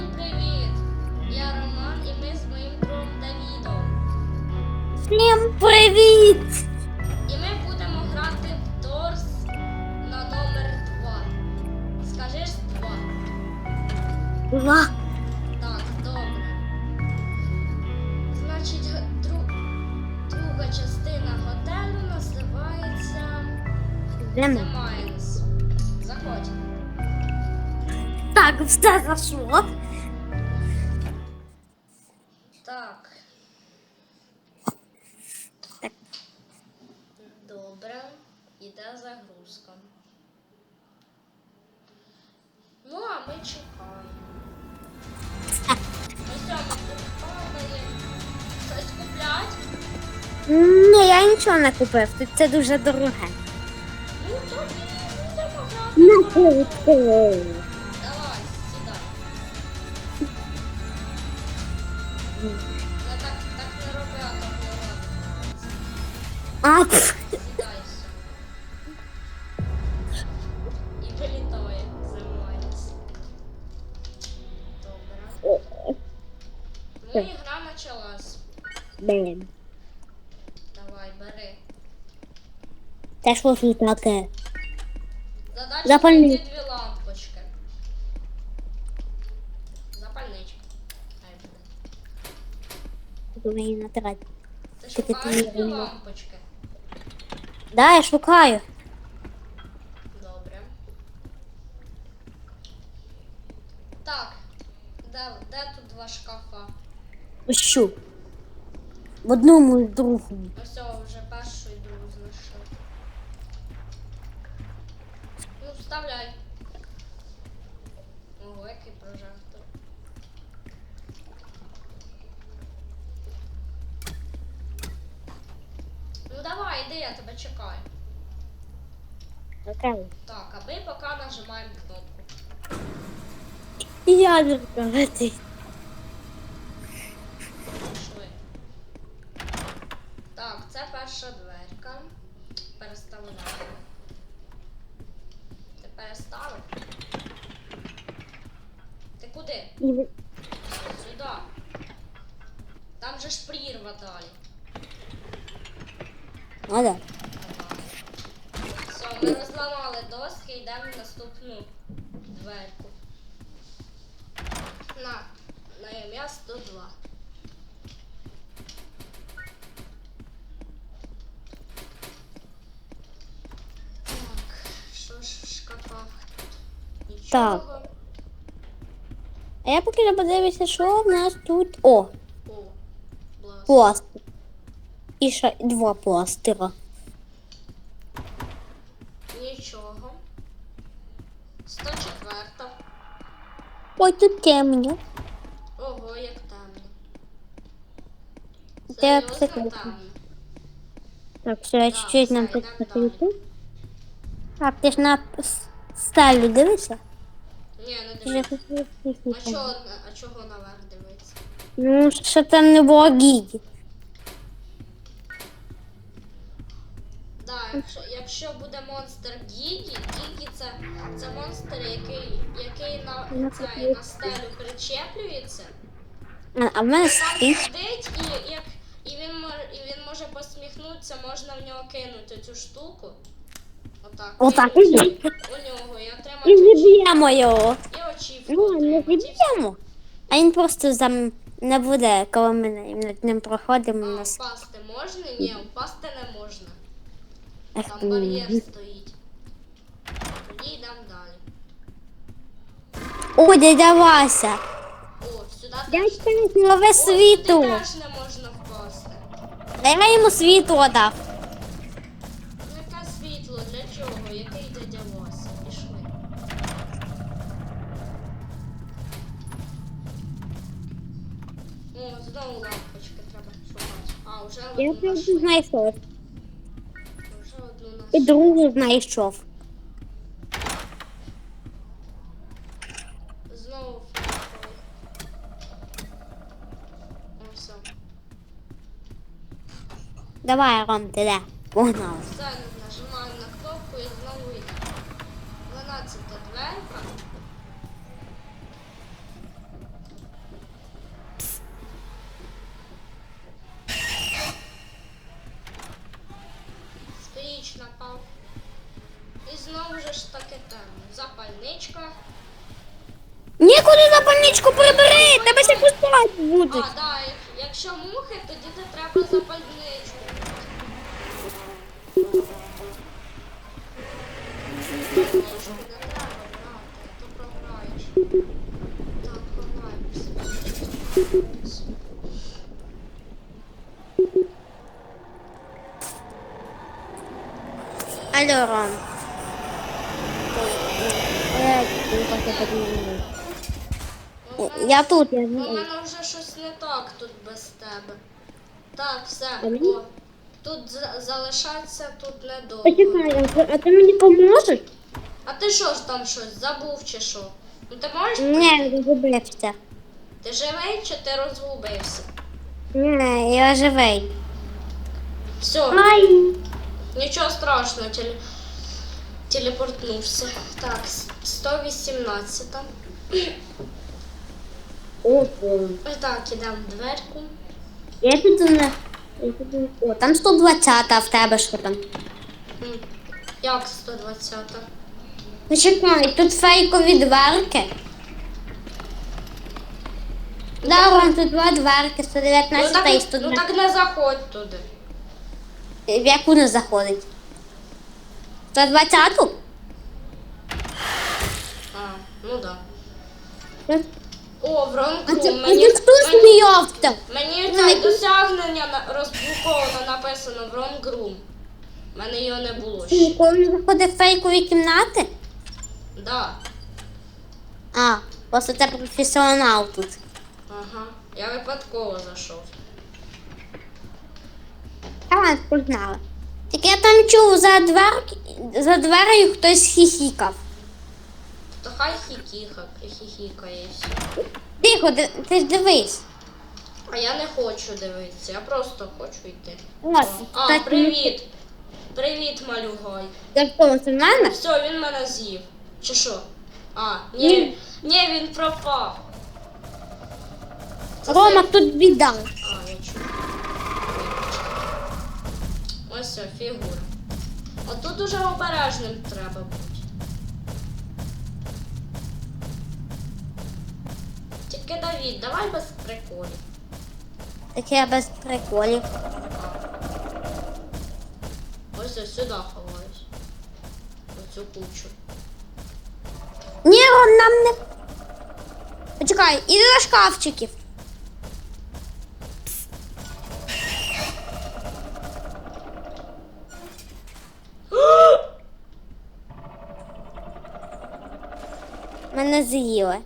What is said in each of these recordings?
Всім привіт! Я Роман і ми з моїм другом Давідом. Всім привіт! І ми будемо грати в Торс на номер 2. Скажи ж 2. Два. Так, добре. Значить, г- дру- друга частина готелю називається The Mines. Заходь. Так, все зайшло. Ми чекаємо. Що, тут падаємо. Щось куплять? Ні, я нічого не купив. Тут це дуже дороге. Ну, тоді будемо грати. Ну. Давай, сідай. Ну, так, так не роби, а то не ладно. А, пф. Блін. Давай, бери. Це що тут таке? Задача Запальник. знайти дві лампочки. Запальничка. Хай буде. Тут мені натирати. Ти Ти шукаєш дві лампочки? Да, я шукаю. Добре. Так. Де, де тут два шкафа? Що? В одному і в другому. Ось о, вже першу і другу знайшов. Ну, вставляй. Ого, який прожектор. Ну давай, іди, я тебе чекаю. Окей. Так, а ми поки нажимаємо кнопку. Я не летить. Пішли. Так, це перша дверка. Переставляємо. Ти переставив? Ти куди? Сюди. Там же ж прірва далі. А, да. Все, ми розламали доски, йдемо в наступну дверку. На, на ім'я 102. Так, що ж в шкафах тут? Нічого. А я поки не подивлюся, що в нас тут. О, пластир. І ще два пластира. Нічого. 104. Ой, тут темно. Ого, як темно. Серйозно темно. Так, все, я чуть-чуть нам підсвітити. Так, ти ж на с- стелю дивишся? Ні, Ти ж дивись. А чого, а чого наверх дивиться? Ну, щоб там не було гігі. Да, якщо, якщо буде монстр Гігі, Гігі це, це монстр, який, який на, Ну, цей, на стелю причеплюється. А, а в мене Там сидить і, як, і, він, і він може посміхнутися, можна в нього кинути цю штуку. Отак. Отак і у нього і І зіб'ємо його. і очівку Ну, не і все. зіб'ємо. А він просто зам не буде, коли ми над ним проходимо. А, нас. впасти можна? Ні, впасти не можна. Там бар'єр стоїть. Тоді йдемо далі. О, дядя Вася. О, сюди Дядь теж. Нове О. Сюди теж не можна впасти. Дай йому світло дав. Я правда знайшов. Вже одну І знайшли. другу знайшов. Знову. О, все. Давай, Ром, ти де? Погнали. Все, нажимаємо на кнопку і знову йде. 12 дверка. Все ж таки там запальничка. Нікуди запальничку прибери, тебе ще пускати А, будуть. да, якщо мухи, тоді не треба запальничку. Запальничку не треба брати, то програєш. Так, ховаємося. Алло, Ром. Я тут, я У знаю. мене вже щось не так тут без тебе. Так, все. А мені? О, тут за- залишатися тут недовго. Почекай, а а ти мені поможеш? А ти що ж там щось забув чи що? Ну ти можеш? Ні, я загубився. Ти живий чи ти розгубився? Ні, я живий. Все, Ай. нічого страшного, теле... телепортнувся. Так, с- 118. Ого. Так, ідемо в дверку. Я піду на... я піду- О, там 120, а в тебе що там? М, Як 120? Ну чекай, тут фейкові дверки. Да, Ром, тут два дверки, Ну 119 так, і ну 120. так не заходь туди. В яку не заходить? 120-ту? А, ну да. О, в А це, мені, це хто мені, сміявся? мені Ну, це які- досягнення на- розблоковано написано в Wrong У мене його не було ще. Ніколи не заходить в фейкові кімнати? Да. А, просто це професіонал тут. Ага. Я випадково зайшов. А, познала. Так я там чув за, двер... за дверею хтось хіхікав. То хай хікіха, хіхікає і все. Тихо, ди- ти ж дивись. А я не хочу дивитися, я просто хочу йти. От, А, так, привіт. Привіт, малюгай. Це хто, це в мене? Все, він мене з'їв. Чи що? А, ні, ні, він пропав. Це Рома, тут біда. А, я чую. Ось все, фігура. Отут дуже обережним треба бути. Тільки давай без приколів. Так я без приколів. Ось ось сюди ховаюсь. Оцю кучу. Ні, Ром, нам не. Почекай, іди до шкафчиків. Мене з'їли.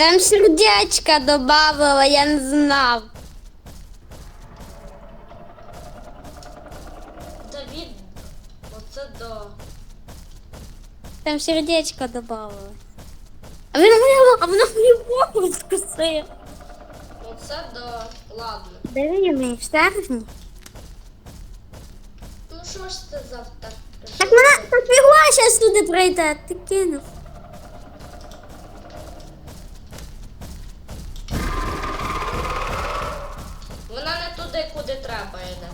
Там сердечко добавила, я не знав. Давід, оце да. Там сердечко добавили. А він мені, а воно мені голову скусив. Оце да. Ладно. Диви мені штрафні. Ну що ж це за так? Мене так фігура зараз туди прийде, ти кинув. Треба йде.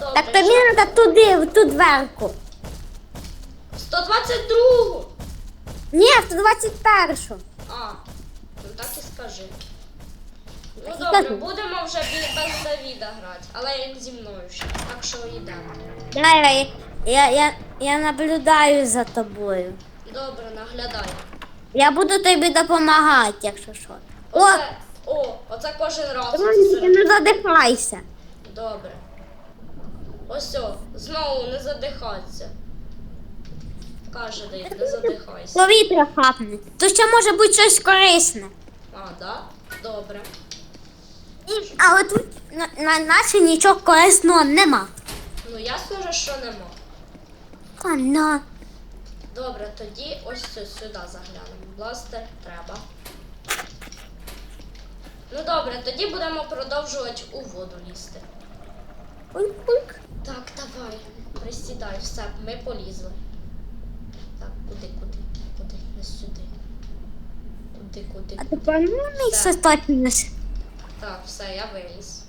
Добре, Так тобі що? треба туди, в ту дверку. 122-гу. Ні, в 121-шу. А, ну так і скажи. Ну Так і добре, кажу. будемо вже бі- без Давіда грати, але як зі мною ще. Так що йдемо. Я, я, я, я наблюдаю за тобою. Добре, наглядай. Я буду тобі допомагати, якщо що. О, Оце, о, оце кожен раз. ти не задихайся. Добре. Ось о, знову не задихайся. Каже Дейв, не задихайся. Повітря хапне. То ще може бути щось корисне. А, да? Добре. Але тут на, на наче нічого корисного нема. Ну ясно же, що нема. Та на. Добре, тоді ось сюди заглянемо. Бластер треба. Ну добре, тоді будемо продовжувати у воду лізти. Пульк-пульк. Так, давай, присідай, все, ми полізли. Так, куди, куди, куди, не сюди. Куди, куди, А куди. тепер ну, Все. все точно. Так, все, я виліз.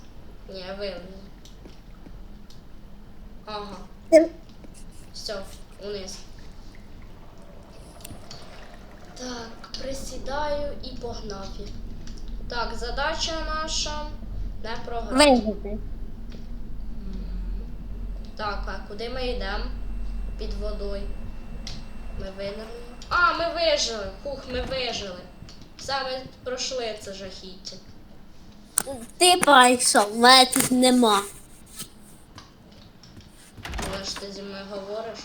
Ні, я виліз. Ага. Все, униз. Так, присідаю і погнав. Так, задача наша не програти. Вижити. Так, а куди ми йдемо? Під водою. Ми винерли. А, ми вижили. Хух, ми вижили. Ми пройшли це жахіття. Ти пройшов, мене тут нема. Але ж ти зі мною говориш.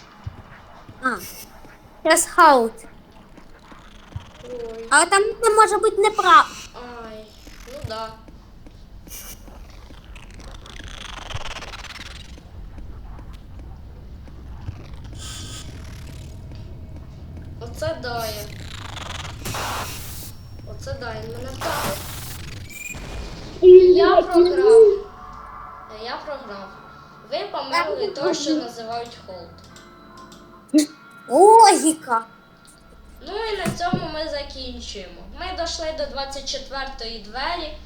А. Зараз хаут. Ой. Але там не може бути неправ. Ай, ну да. Оце дає. Оце дає, він мене вдарив. Я програв. Я програв. Ви померли то, що називають холд. Логіка. Ну і на цьому ми закінчуємо. Ми дійшли до 24-ї двері,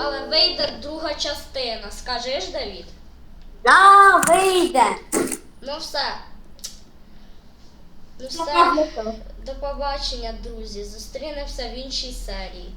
але вийде друга частина. Скажеш, Давід? Да, вийде. Ну все. Ну все. До побачення, друзі. Зустрінемося в іншій серії.